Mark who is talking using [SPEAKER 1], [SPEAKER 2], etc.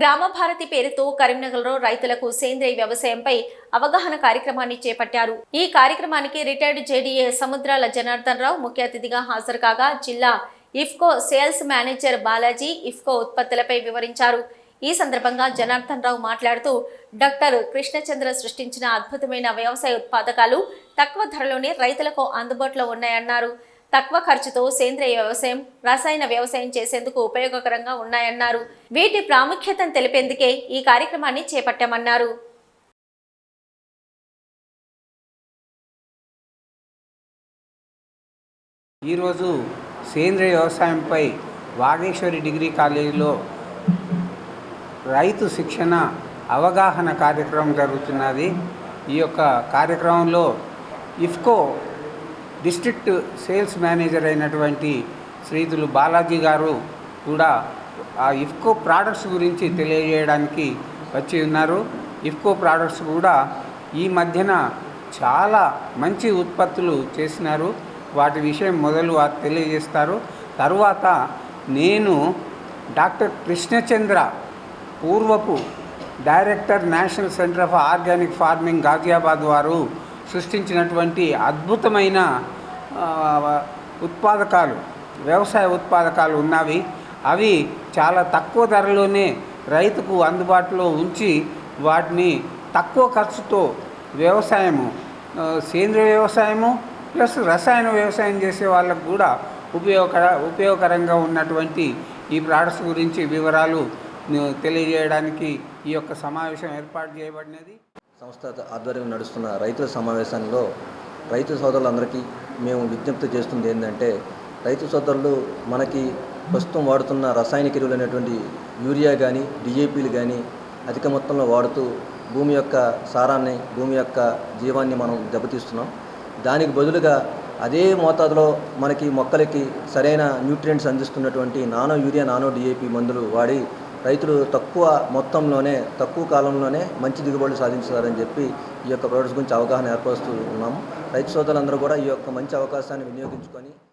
[SPEAKER 1] గ్రామ భారతి పేరుతో కరీంనగర్లో రైతులకు సేంద్రియ వ్యవసాయంపై అవగాహన కార్యక్రమాన్ని చేపట్టారు. ఈ కార్యక్రమానికి రిటైర్డ్ జేడీఏ సముద్రాల జనార్దన్ రావు ముఖ్య అతిథిగా హాజరు కాగా జిల్లా ఇఫ్కో సేల్స్ మేనేజర్ బాలాజీ ఇఫ్కో ఉత్పత్తులపై వివరించారు. ఈ సందర్భంగా జనార్దన్ రావు మాట్లాడుతూ డాక్టర్ కృష్ణచంద్ర సృష్టించిన అద్భుతమైన వ్యవసాయ ఉత్పాదకాలు తక్కువ ధరలోనే రైతులకు అందుబాటులో ఉన్నాయన్నారు. తక్కువ ఖర్చుతో సేంద్రియ వ్యవసాయం రసాయన వ్యవసాయం చేసేందుకు ఉపయోగకరంగా ఉన్నాయన్నారు. వీటి ప్రాముఖ్యతను తెలిపేందుకే ఈ కార్యక్రమాన్ని చేపట్టామన్నారు.
[SPEAKER 2] ఈరోజు సేంద్రియ వ్యవసాయంపై వాగేశ్వరి డిగ్రీ కాలేజీలో రైతు శిక్షణ అవగాహన కార్యక్రమం జరుగుతున్నది. ఈ యొక్క కార్యక్రమంలో ఇఫ్కో డిస్ట్రిక్ట్ సేల్స్ మేనేజర్ అయినటువంటి శ్రీతులు బాలాజీ గారు కూడా ఆ ఇఫ్కో ప్రోడక్ట్స్ గురించి తెలియజేయడానికి వచ్చి ఉన్నారు. ఇఫ్కో ప్రోడక్ట్స్ కూడా ఈ మధ్యన చాలా మంచి ఉత్పత్తులు చేసినారు. వాటి విషయం మొదలు తెలియజేస్తారు. తరువాత నేను డాక్టర్ కృష్ణచంద్ర పూర్వపు director national centre of organic farming Ghaziabad వారు సృష్టించినటువంటి అద్భుతమైన ఉత్పాదకాలు వ్యవసాయ ఉత్పాదకాలు ఉన్నవి. అవి చాలా తక్కువ ధరలోనే రైతుకు అందుబాటులో ఉంచి వాటిని తక్కువ ఖర్చుతో వ్యవసాయము సేంద్రియ వ్యవసాయము ప్లస్ రసాయన వ్యవసాయం చేసే వాళ్ళకు కూడా ఉపయోగకర ఉపయోగకరంగా ఉన్నటువంటి ఈ ప్రోడక్ట్స్ గురించి వివరాలు తెలియజేయడానికి ఈ యొక్క సమావేశం ఏర్పాటు చేయబడినది.
[SPEAKER 3] సంస్థ ఆధ్వర్యంలో నడుస్తున్న రైతుల సమావేశంలో రైతు సోదరులందరికీ మేము విజ్ఞప్తి చేస్తుంది ఏంటంటే రైతు సోదరులు మనకి ప్రస్తుతం వాడుతున్న రసాయనిక ఎరువులు అనేటువంటి యూరియా కానీ డిఏపీలు కానీ అధిక మొత్తంలో వాడుతూ భూమి యొక్క సారాన్ని భూమి యొక్క జీవాన్ని మనం దెబ్బతీస్తున్నాం. దానికి బదులుగా అదే మోతాదులో మనకి మొక్కలకి సరైన న్యూట్రియంట్స్ అందిస్తున్నటువంటి నానో యూరియా నానో డిఏపి మందులు వాడి రైతులు తక్కువ మొత్తంలోనే తక్కువ కాలంలోనే మంచి దిగుబడులు సాధించుతారని చెప్పి ఈ యొక్క ప్రోడక్ట్స్ గురించి అవగాహన ఏర్పరుస్తూ ఉన్నాము. రైతు సోదరులందరూ కూడా ఈ యొక్క మంచి అవకాశాన్ని వినియోగించుకొని